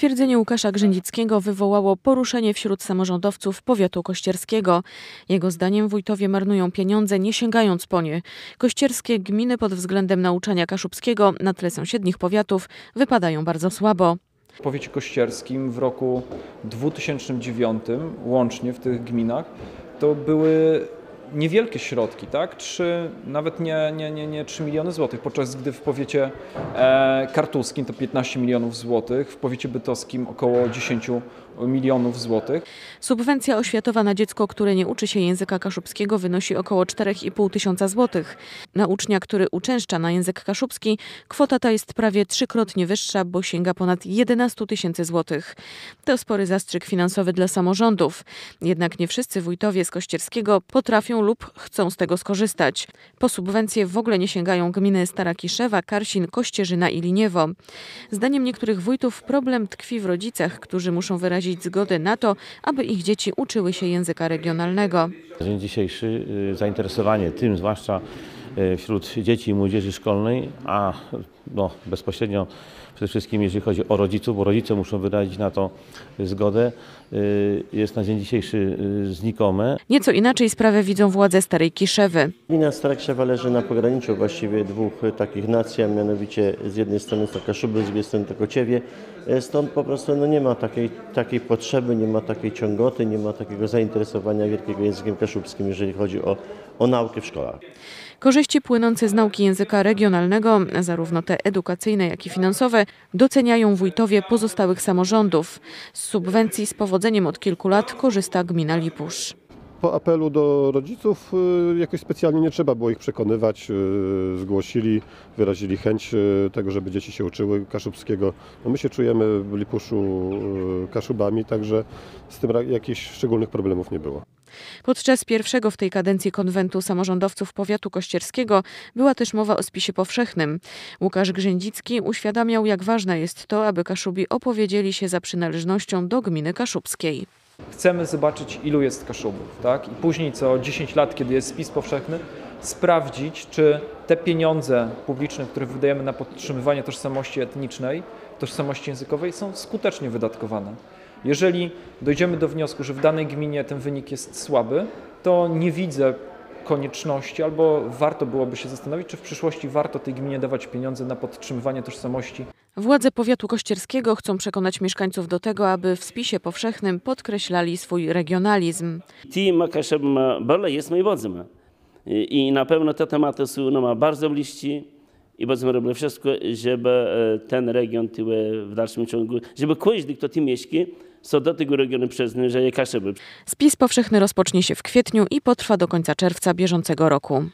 Stwierdzenie Łukasza Grzędzickiego wywołało poruszenie wśród samorządowców powiatu kościerskiego. Jego zdaniem wójtowie marnują pieniądze, nie sięgając po nie. Kościerskie gminy pod względem nauczania kaszubskiego na tle sąsiednich powiatów wypadają bardzo słabo. W powiecie kościerskim w roku 2009 łącznie w tych gminach to były niewielkie środki, tak? 3, nawet nie, nie, nie, nie 3 miliony złotych, podczas gdy w powiecie e, kartuskim to 15 milionów złotych, w powiecie bytowskim około 10 milionów złotych. Subwencja oświatowa na dziecko, które nie uczy się języka kaszubskiego wynosi około 4,5 tysiąca złotych. Na ucznia, który uczęszcza na język kaszubski, kwota ta jest prawie trzykrotnie wyższa, bo sięga ponad 11 tysięcy złotych. To spory zastrzyk finansowy dla samorządów. Jednak nie wszyscy wójtowie z Kościerskiego potrafią lub chcą z tego skorzystać. Po subwencje w ogóle nie sięgają gminy Stara Kiszewa, Karsin, Kościerzyna i Liniewo. Zdaniem niektórych wójtów problem tkwi w rodzicach, którzy muszą wyrazić zgodę na to, aby ich dzieci uczyły się języka regionalnego. Na dzień dzisiejszy zainteresowanie tym, zwłaszcza wśród dzieci i młodzieży szkolnej, a no, bezpośrednio przede wszystkim jeżeli chodzi o rodziców, bo rodzice muszą wyrazić na to zgodę, y, jest na dzień dzisiejszy znikome. Nieco inaczej sprawę widzą władze Starej Kiszewy. Gmina Stara Krzewa leży na pograniczu właściwie dwóch takich nacji, a mianowicie z jednej strony to Kaszuby, z drugiej strony to Kociewie. Stąd po prostu no, nie ma takiej, takiej potrzeby, nie ma takiej ciągoty, nie ma takiego zainteresowania wielkiego językiem kaszubskim, jeżeli chodzi o, o naukę w szkołach. Korzyści płynące z nauki języka regionalnego, zarówno te edukacyjne, jak i finansowe, doceniają wójtowie pozostałych samorządów. Z subwencji z powodzeniem od kilku lat korzysta gmina Lipusz. Po apelu do rodziców y, jakoś specjalnie nie trzeba było ich przekonywać. y, Zgłosili, wyrazili chęć y, tego, żeby dzieci się uczyły kaszubskiego. No my się czujemy w Lipuszu kaszubami, także z tym jakichś szczególnych problemów nie było. Podczas pierwszego w tej kadencji konwentu samorządowców powiatu kościerskiego była też mowa o spisie powszechnym. Łukasz Grzędzicki uświadamiał, jak ważne jest to, aby Kaszubi opowiedzieli się za przynależnością do gminy kaszubskiej. Chcemy zobaczyć, ilu jest kaszubów, tak? I później co 10 lat, kiedy jest spis powszechny, sprawdzić, czy te pieniądze publiczne, które wydajemy na podtrzymywanie tożsamości etnicznej, tożsamości językowej, są skutecznie wydatkowane. Jeżeli dojdziemy do wniosku, że w danej gminie ten wynik jest słaby, to nie widzę konieczności, albo warto byłoby się zastanowić, czy w przyszłości warto tej gminie dawać pieniądze na podtrzymywanie tożsamości. Władze powiatu kościerskiego chcą przekonać mieszkańców do tego, aby w spisie powszechnym podkreślali swój regionalizm. Ti makaszem jest moim wodzem. I, na pewno te tematy są nama bardzo bliscy i będziemy robili wszystko, żeby e, ten region tyły w dalszym ciągu, żeby każdy, kto tym co do tego regionu przyzny, że je kasze by. Spis powszechny rozpocznie się w kwietniu i potrwa do końca czerwca bieżącego roku.